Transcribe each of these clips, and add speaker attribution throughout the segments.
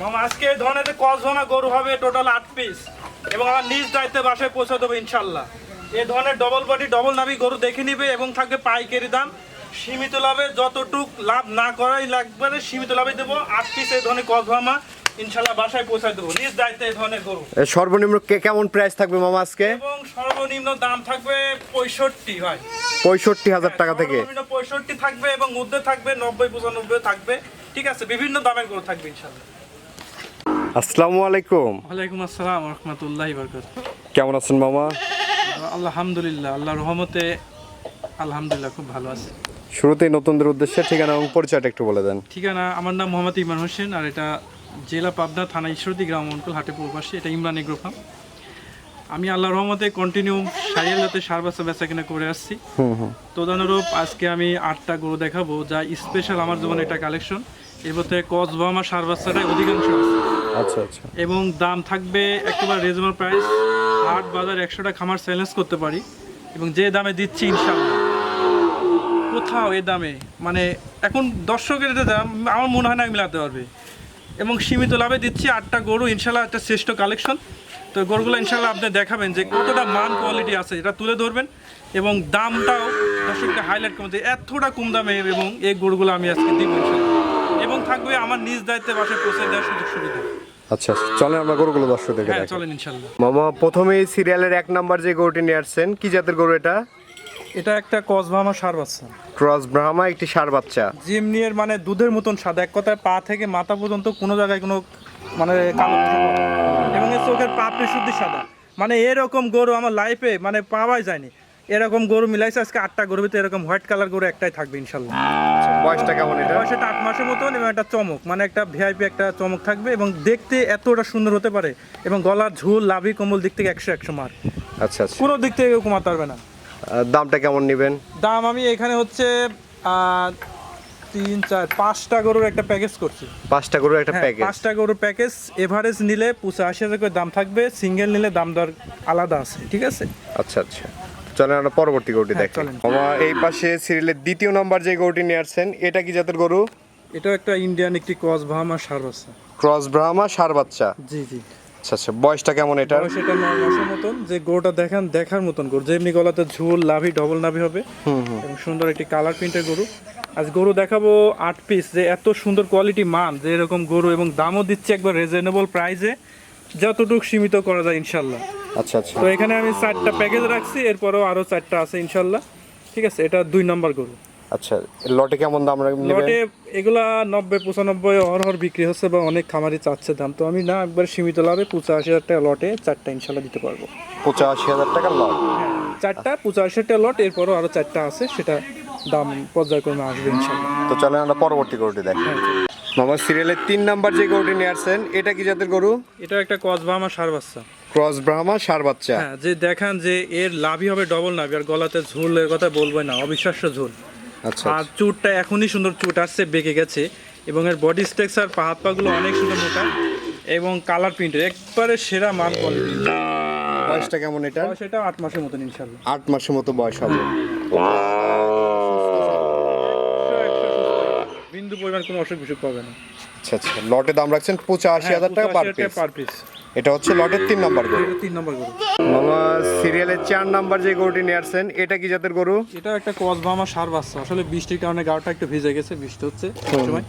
Speaker 1: মামা আজকে এই ধরনের গরু হবে টোটাল আট পিস এবং আমার নিজ দায়িত্বে বাসায় পৌঁছে দেবো ইনশাল্লাহ। এই ধরনের ডবল বডি ডবল নাভি গরু দেখে নিবে এবং থাকবে পাইকারি দাম। সীমিত লাভে যতটুক লাভ না করাই লাগবে সীমিত লাভে দেবো। আট পিস এই ধরনের কসভামা ইনশাল্লাহ বাসায় পৌঁছায় দেবো নিজ দায়িত্বে এই ধরনের গরু।
Speaker 2: সর্বনিম্ন কে- কেমন প্রাইস থাকবে মামা আজকে?
Speaker 1: এবং সর্বনিম্ন দাম থাকবে পঁয়ষট্টি ভাই।
Speaker 2: পঁয়ষট্টি হাজার টাকা থেকে।
Speaker 1: পঁয়ষট্টি থাকবে এবং ঊর্ধ্বে থাকবে নব্বই পঁচানব্বই থাকবে। ঠিক আছে বিভিন্ন দামের গরু থাকবে ইনশাল্লাহ।
Speaker 2: আসসালামু আলাইকুম।
Speaker 1: ওয়ালাইকুম আসসালাম রহমতুল্লাহ বরকত
Speaker 2: কেমন আছেন মামা?
Speaker 1: আলহামদুলিল্লাহ আল্লাহ রহমতে আলহামদুলিল্লাহ খুব ভালো আছে।
Speaker 2: শুরুতেই নতুনদের উদ্দেশ্যে ঠিকানা এবং পরিচয়টা একটু বলে দেন।
Speaker 1: ঠিকানা আমার নাম মোহাম্মদ ইমরান হোসেন আর এটা জেলা পাবনা থানা ঈশ্বরদী গ্রাম অঞ্চল হাটে পূর্বাসী এটা ইমরান এগ্রো ফার্ম আমি আল্লাহ রহমতে কন্টিনিউ সারিয়াল সার বাচ্চা বেচা কিনা করে আসছি। তদানুরূপ আজকে আমি আটটা গরু দেখাবো যা স্পেশাল আমার জীবনে এটা কালেকশন এর মধ্যে কসবা আমার সার বাচ্চাটাই অধিকাংশ আছে।
Speaker 2: আচ্ছা আচ্ছা।
Speaker 1: এবং দাম থাকবে একেবারে রিজনেবল প্রাইস হাট বাজার একশোটা খামার চ্যালেঞ্জ করতে পারি এবং যে দামে দিচ্ছি ইনশাল্লাহ কোথাও এ দামে মানে এখন দর্শকের যে দাম, আমার মনে হয় না মিলাতে পারবে। এবং সীমিত লাভে দিচ্ছি আটটা গরু ইনশাল্লাহ একটা শ্রেষ্ঠ কালেকশন তো গরুগুলো ইনশাল্লাহ আপনি দেখাবেন যে কতটা মান কোয়ালিটি আছে, এটা তুলে ধরবেন। এবং দামটাও দর্শককে হাইলাইট যে এতটা কম দামে এবং এই গরুগুলো আমি আজকে দিব এবং থাকবে আমার নিজ দায়িত্বে বাসায় পৌঁছে দেওয়ার সুযোগ সুবিধা
Speaker 2: আচ্ছা চলেন আমরা গরুগুলো দর্শকদেরকে
Speaker 1: হ্যাঁ চলেন ইনশাল্লাহ।
Speaker 2: মামা প্রথমেই সিরিয়ালের এক নাম্বার যে গরুটি নিয়ে আসছেন কি জাতের গরু এটা?
Speaker 1: এটা একটা কসবামা সার বাচ্চা।
Speaker 2: ক্রস ব্রাহ্মা একটি সার বাচ্চা।
Speaker 1: জিমনিয়ের মানে দুধের মতন সাদা এক কথায় পা থেকে মাথা পর্যন্ত কোনো জায়গায় কোনো মানে কালো। এবং এর চোখের পাপড়ি শুদ্ধি সাদা। মানে এরকম গরু আমার লাইফে মানে পাওয়াই যায়নি। এরকম গরু মিলাইছে আজকে আটটা গরু ভিতরে এরকম হোয়াইট কালার গরু একটাই থাকবে ইনশাল্লাহ।
Speaker 2: বয়সটা কেমন এটা?
Speaker 1: বয়স এটা আট মাসের মতন এবং একটা চমক মানে একটা ভিআইপি একটা চমক থাকবে এবং দেখতে এতটা সুন্দর হতে পারে এবং গলার ঝুল লাভি কম্বল দিক থেকে একশো একশো মার
Speaker 2: আচ্ছা আচ্ছা।
Speaker 1: কোনো দিক থেকে কমাতে পারবে না।
Speaker 2: দামটা কেমন নেবেন?
Speaker 1: দাম আমি এখানে হচ্ছে তিন চার পাঁচটা গরুর একটা প্যাকেজ করছি।
Speaker 2: পাঁচটা গরুর একটা
Speaker 1: হ্যাঁ,
Speaker 2: প্যাকেজ?
Speaker 1: পাঁচটা গরুর প্যাকেজ এভারেজ নিলে পঁচাশি হাজার করে দাম থাকবে সিঙ্গেল নিলে দাম দর আলাদা আছে ঠিক আছে?
Speaker 2: আচ্ছা আচ্ছা। চলেন আমরা পরবর্তী গরুটি
Speaker 1: হ্যাঁ,
Speaker 2: দেখি। আমার এই পাশে সিরিয়ালের দ্বিতীয় নম্বর যে গরুটি নিয়ে আসছেন এটা কি জাতের গরু?
Speaker 1: এটা একটা ইন্ডিয়ান একটি ক্রস ভামা সার আছে
Speaker 2: ক্রস ব্রাহ্মা সার বাচ্চা?
Speaker 1: জি জি।
Speaker 2: আচ্ছা আচ্ছা বয়সটা কেমন এটা
Speaker 1: বয়স এটা নয় মাসের মতন। যে গরুটা দেখেন দেখার মতন গরু। যেমনি গলাতে ঝুল লাভি ডবল নাভি হবে। এবং সুন্দর একটি কালার প্রিন্টের গরু। আজ গরু দেখাবো আট পিস যে এত সুন্দর কোয়ালিটি মান যে এরকম গরু এবং দামও দিচ্ছে একবার রিজনেবল প্রাইসে যতটুকু সীমিত করা যায় ইনশাল্লাহ।
Speaker 2: আচ্ছা আচ্ছা।
Speaker 1: তো এখানে আমি চারটা প্যাকেজ রাখছি এরপরেও আরও চারটা আছে ইনশাল্লাহ। ঠিক আছে এটা দুই নম্বর গরু।
Speaker 2: আচ্ছা লটে কেমন দাম
Speaker 1: লটে এগুলা নব্বই পঁচানব্বই অরহর বিক্রি হচ্ছে বা অনেক খামারি চাচ্ছে দাম। তো আমি না একবার সীমিত লাভে পঁচাশি হাজার টাকা লটে চারটা ইনশাল্লাহ দিতে পারব।
Speaker 2: পঁচাশি হাজার টাকার লট?
Speaker 1: চারটা পঁচাশি টাকা লট এরপরও আরও চারটা আছে সেটা দাম পর্যায়ক্রমে আসবে ইনশাল্লাহ।
Speaker 2: তো চলেন আমরা পরবর্তী গরুটি দেখি। মামা সিরিয়ালের তিন নাম্বার যে গরুটি নিয়ে আসছেন এটা কি জাতের গরু?
Speaker 1: এটা একটা ক্রস আমার সার বাচ্চা।
Speaker 2: ক্রস ব্রাহ্মা সার বাচ্চা।
Speaker 1: হ্যাঁ যে দেখান যে এর লাভই হবে ডবল নাভি আর গলাতে ঝুলের কথা বলবোই না অবিশ্বাস্য ঝুল।
Speaker 2: আচ্ছা
Speaker 1: আর চুটটা এখনই সুন্দর চুট আসছে বেঁকে গেছে এবং এর বডি স্ট্রাকচার পা হাত পাগুলো অনেক সুন্দর মোটা এবং কালার প্রিন্টের একবারে সেরা মাল কোয়ালিটি
Speaker 2: বয়সটা কেমন এটা
Speaker 1: সেটা আট মাসের মতন ইনশাল্লাহ।
Speaker 2: আট মাসের মতো বয়স হবে।
Speaker 1: পরিমাণ কোনো অসুখ বিসুখ পাবে না।
Speaker 2: আচ্ছা আচ্ছা। লটে দাম রাখছেন পঁচাশি হাজার টাকা পার পিস
Speaker 1: পার পিস
Speaker 2: এটা হচ্ছে লটের তিন নাম্বার গরু।
Speaker 1: তিন নম্বর গরু।
Speaker 2: মামা সিরিয়ালের চার নাম্বার যে গরুটি নিয়ে আসছেন এটা কি জাতের গরু?
Speaker 1: এটা একটা কসবা আমার সার বাচ্চা। আসলে বৃষ্টির কারণে গাটা একটু ভিজে গেছে বৃষ্টি হচ্ছে সময়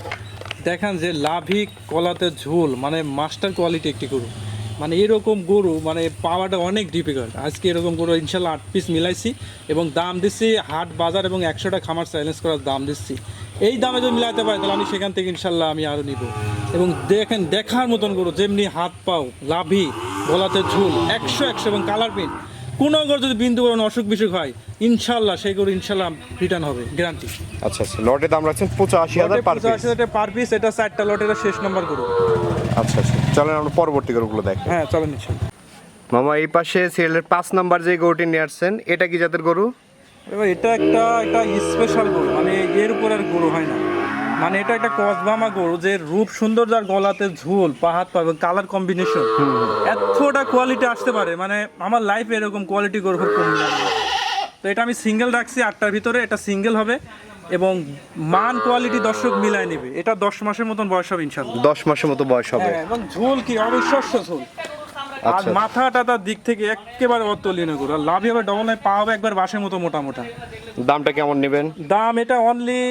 Speaker 1: দেখেন যে লাভি কলাতে ঝোল মানে মাস্টার কোয়ালিটি একটি গরু। মানে এরকম গরু মানে পাওয়াটা অনেক ডিফিকাল্ট আজকে এরকম গরু ইনশাল্লাহ আট পিস মিলাইছি এবং দাম দিচ্ছি হাট বাজার এবং একশোটা খামার চ্যালেঞ্জ করার দাম দিচ্ছি। এই দামে যদি মিলাতে পারি তাহলে আমি সেখান থেকে ইনশাল্লাহ আমি আরও নিব। এবং দেখেন দেখার মতন গরু যেমনি হাত পাও লাভি গলাতে ঝুল একশো একশো এবং কালার প্রিন্ট কোনো গরু যদি বিন্দু কোনো অসুখ বিসুখ হয় ইনশাল্লাহ সেই গরু ইনশাল্লাহ রিটার্ন হবে গ্যারান্টি।
Speaker 2: আচ্ছা আচ্ছা লটে দাম রাখছেন পঁচাশি হাজার পার পিস।
Speaker 1: পার পিস এটা চারটা লট এটা শেষ নম্বর গরু।
Speaker 2: আচ্ছা আচ্ছা চলেন আমরা পরবর্তী গরুগুলো দেখি।
Speaker 1: হ্যাঁ চলেন ইনশাল্লাহ।
Speaker 2: মামা এই পাশে সিরিয়ালের পাঁচ নাম্বার যে গরুটি নিয়ে আসছেন এটা কি জাতের গরু?
Speaker 1: এবার এটা একটা একটা স্পেশাল গরু। মানে এর উপর আর গরু হয় না। মানে এটা একটা কসবামা গরু যে রূপ সুন্দর যার গলাতে ঝোল পাহাড় পাবে কালার কম্বিনেশন এতটা কোয়ালিটি আসতে পারে। মানে আমার লাইফে এরকম কোয়ালিটি গরু খুব কম তো এটা আমি সিঙ্গেল রাখছি আটটার ভিতরে এটা সিঙ্গেল হবে। এবং মান কোয়ালিটি দর্শক মিলায় নেবে। এটা দশ মাসের মতন বয়স হবে ইনশাল্লাহ
Speaker 2: দশ মাসের মতো বয়স হবে।
Speaker 1: হ্যাঁ এবং ঝোল কি? অবিশ্বাস্য ঝোল। আর
Speaker 2: মাথাটা
Speaker 1: মাথা টাতার দিক থেকে একেবারে অতুলনীয়। গরু আর লাভ হবে ডবল নয় পা হবে একবার বাসের মতো মোটা মোটা
Speaker 2: দামটা কেমন নেবেন?
Speaker 1: দাম এটা অনলি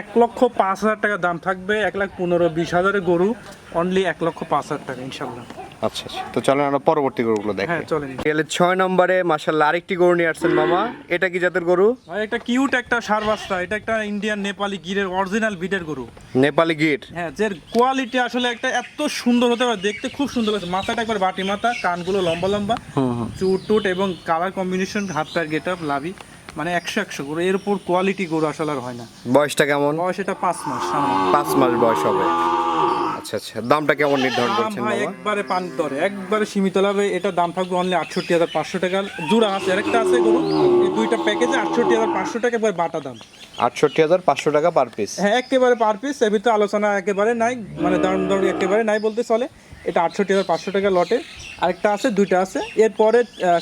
Speaker 1: এক লক্ষ পাঁচ হাজার টাকা দাম থাকবে এক লাখ পনেরো বিশ হাজারের গরু অনলি এক লক্ষ পাঁচ হাজার টাকা ইনশাল্লাহ
Speaker 2: আচ্ছা আচ্ছা। তো চলেন আমরা পরবর্তী গরুগুলো দেখি।
Speaker 1: হ্যাঁ চলেন।
Speaker 2: গেলে ছয় নম্বরে মাসাল্লাহ আরেকটি গরু নিয়ে আসছেন মামা। এটা কি জাতের গরু?
Speaker 1: ভাই একটা কিউট একটা সার বাচ্চা। এটা একটা ইন্ডিয়ান নেপালি গিরের অরিজিনাল বিটের গরু।
Speaker 2: নেপালি গির?
Speaker 1: হ্যাঁ যে কোয়ালিটি আসলে একটা এত সুন্দর হতে পারে দেখতে খুব সুন্দর লাগছে মাথাটা একবার বাটি মাথা কানগুলো লম্বা লম্বা। চুট টুট এবং কালার কম্বিনেশন হাত পায়ের গেট আপ লাভি। মানে একশো একশো গরু। এর উপর কোয়ালিটি গরু আসলে আর হয় না।
Speaker 2: বয়সটা কেমন?
Speaker 1: বয়স এটা পাঁচ মাস
Speaker 2: পাঁচ মাস বয়স হবে। আচ্ছা আচ্ছা। দামটা কেমন নির্ধারণ করছেন বাবা?
Speaker 1: একবারে পান দরে একবারে সীমিত লাভে। এটা দাম থাকবে অনলি আটষট্টি হাজার পাঁচশো টাকা। জোড়া আছে আরেকটা আছে গরু। এই দুইটা প্যাকেজে আটষট্টি হাজার পাঁচশো টাকা একবার বাটা দাম।
Speaker 2: আটষট্টি হাজার পাঁচশো টাকা পার পিস
Speaker 1: হ্যাঁ একেবারে পার পিস এর ভিতরে আলোচনা একেবারে নাই মানে দাম দর একেবারে নাই বলতে চলে। এটা আটষট্টি হাজার পাঁচশো টাকা লটে আরেকটা আছে দুইটা আছে। এরপরে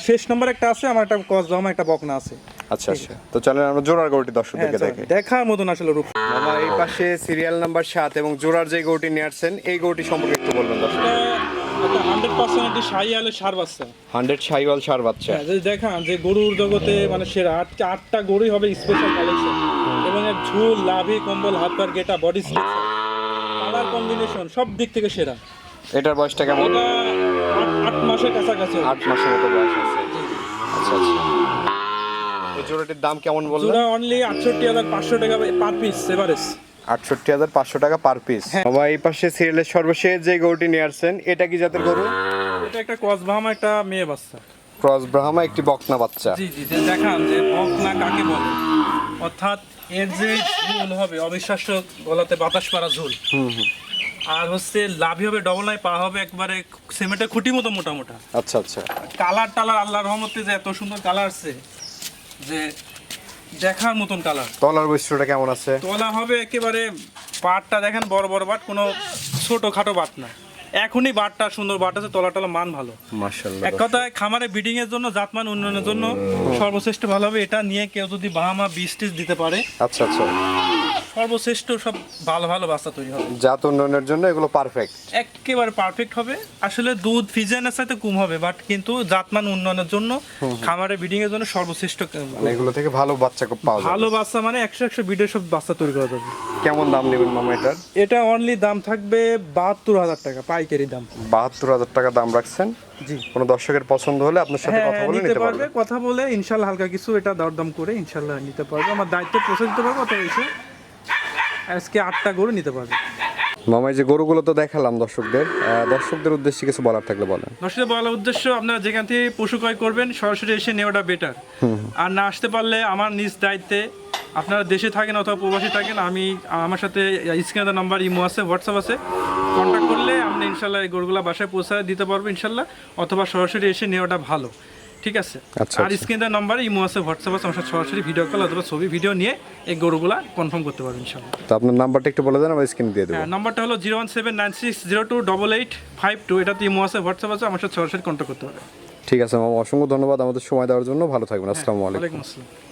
Speaker 1: শেষ নম্বর একটা আছে আমার একটা কস জমা একটা বকনা আছে।
Speaker 2: আচ্ছা আচ্ছা। তো চলেন আমরা জোড়ার গরুটি দর্শক
Speaker 1: হ্যাঁ
Speaker 2: দেখে।
Speaker 1: চলো,
Speaker 2: দেখে
Speaker 1: দেখার মতন আসলে রূপ।
Speaker 2: মামা এই পাশে সিরিয়াল নাম্বার সাত এবং জোড়ার যে গরুটি নিয়ে আসছেন এই গরুটি সম্পর্কে একটু বলবেন দর্শক।
Speaker 1: হান্ড্রেড পার্সেন্ট একটি সার বাচ্চা।
Speaker 2: হান্ড্রেড সাইওয়াল সার বাচ্চা।
Speaker 1: হ্যাঁ, দেখান যে গরুর জগতে মানে সেরা। আটটা আটটা গরুই হবে স্পেশাল কালেকশন ঝুল লাভি কম্বল হাত পার গেটা বডি স্ট্রাকচার কালার কম্বিনেশন সব দিক থেকে সেরা।
Speaker 2: এটার বয়সটা কেমন?
Speaker 1: এটা আট- আট মাসের কাছাকাছি হবে।
Speaker 2: আট মাসের মতো বয়স আছে। আচ্ছা আচ্ছা। এই জোড়াটির দাম কেমন বললেন?
Speaker 1: জোড়া অনলি আটষট্টি হাজার পাঁচশো টাকা পার পিস এভারেজ
Speaker 2: আটষট্টি হাজার পাঁচশো টাকা পার পিস। বাবা এই পাশে সিরিয়ালের সর্বশেষ যে গরুটি নিয়ে আসছেন এটা কি জাতের গরু?
Speaker 1: এটা একটা কসবাহামা একটা মেয়ে বাচ্চা।
Speaker 2: ক্রস ব্রাহ্মা একটি বকনা বাচ্চা।
Speaker 1: জি জি যে দেখান যে বকনা কাকে বলে? অর্থাৎ এর যে ঝুল হবে অবিশ্বাস্য গলাতে বাতাস পারা ঝুল। আর হচ্ছে লাভি হবে ডবল নাই পা হবে একবারে সিমেন্টের খুঁটি মতো মোটা মোটা।
Speaker 2: আচ্ছা আচ্ছা।
Speaker 1: কালার টালার আল্লাহর রহমতে যে এত সুন্দর কালার আছে যে দেখার মতন কালার।
Speaker 2: তলার বৈশিষ্ট্যটা কেমন আছে?
Speaker 1: তোলা হবে একেবারে পাটটা দেখেন বড় বড় বাট কোনো ছোট খাটো বাট না। এখনই বাটটা সুন্দর বাট আছে তলা টলা মান ভালো। এক কথায় খামারে ব্রিডিং এর জন্য জাতমান উন্নয়নের জন্য সর্বশ্রেষ্ঠ ভালো হবে। এটা নিয়ে কেউ যদি বাহামা বীজ টিজ দিতে পারে
Speaker 2: আচ্ছা আচ্ছা।
Speaker 1: সর্বশ্রেষ্ঠ সব ভালো ভালো বাচ্চা তৈরি হবে।
Speaker 2: জাত উন্নয়নের জন্য এগুলো পারফেক্ট
Speaker 1: একেবারে পারফেক্ট হবে। আসলে দুধ ফিজেনের সাথে কম হবে বাট কিন্তু জাতমান উন্নয়নের জন্য খামারে ব্রিডিং এর জন্য সর্বশ্রেষ্ঠ
Speaker 2: মানে এগুলো থেকে ভালো বাচ্চা পাওয়া যায়
Speaker 1: ভালো বাচ্চা মানে একশো একশো বিডের সব বাচ্চা তৈরি করা যাবে।
Speaker 2: কেমন দাম নেবেন মামা এটার?
Speaker 1: এটা অনলি দাম থাকবে বাহাত্তর হাজার টাকা পাইকারি দাম।
Speaker 2: বাহাত্তর হাজার টাকা দাম রাখছেন?
Speaker 1: জি।
Speaker 2: কোনো দর্শকের পছন্দ হলে আপনার সাথে
Speaker 1: হ্যাঁ
Speaker 2: কথা বলে
Speaker 1: নিতে পারবে।
Speaker 2: পারবে
Speaker 1: কথা বলে ইনশাল্লাহ হালকা কিছু এটা দরদাম করে ইনশাল্লাহ নিতে পারবে। আমার দায়িত্ব পৌঁছে দিতে পারব অত এসে আজকে আটটা গরু নিতে পারবে।
Speaker 2: মামা এই যে গরুগুলো তো দেখালাম দর্শকদের। দর্শকদের উদ্দেশ্যে কিছু বলার থাকলে বলেন।
Speaker 1: দর্শকদের বলার উদ্দেশ্য আপনারা যেখান থেকে পশু ক্রয় করবেন সরাসরি এসে নেওয়াটা বেটার আর না আসতে পারলে আমার নিজ দায়িত্বে আপনারা দেশে থাকেন অথবা প্রবাসী থাকেন আমি আমার সাথে স্ক্রিনের নাম্বার ইমো আছে হোয়াটসঅ্যাপ আছে। কন্ট্যাক্ট করলে আমরা ইনশাল্লাহ এই গরুগুলা বাসায় পৌঁছায় দিতে পারব ইনশাল্লাহ অথবা সরাসরি এসে নেওয়াটা ভালো। ঠিক আছে?
Speaker 2: আচ্ছা,
Speaker 1: আর স্ক্রিনের নাম্বার ইমো আছে হোয়াটসঅ্যাপ আছে আমার সাথে সরাসরি ভিডিও কল অথবা ছবি ভিডিও নিয়ে এই গরুগুলা কনফার্ম করতে পারবেন ইনশাআল্লাহ।
Speaker 2: তো আপনার নাম্বারটা একটু বলে দেন আমার স্ক্রিন দিয়ে দেবো।
Speaker 1: হ্যাঁ নাম্বারটা হলো zero one seven nine six zero two double eight five two এটাতে ইমো আছে হোয়াটসঅ্যাপ আছে আমার সাথে সরাসরি কন্ট্যাক্ট করতে পারবেন
Speaker 2: ঠিক আছে মামা অসংখ্য ধন্যবাদ আমাদের সময় দেওয়ার জন্য। ভালো থাকবেন আসসালামু আলাইকুম।
Speaker 1: আসসালাম।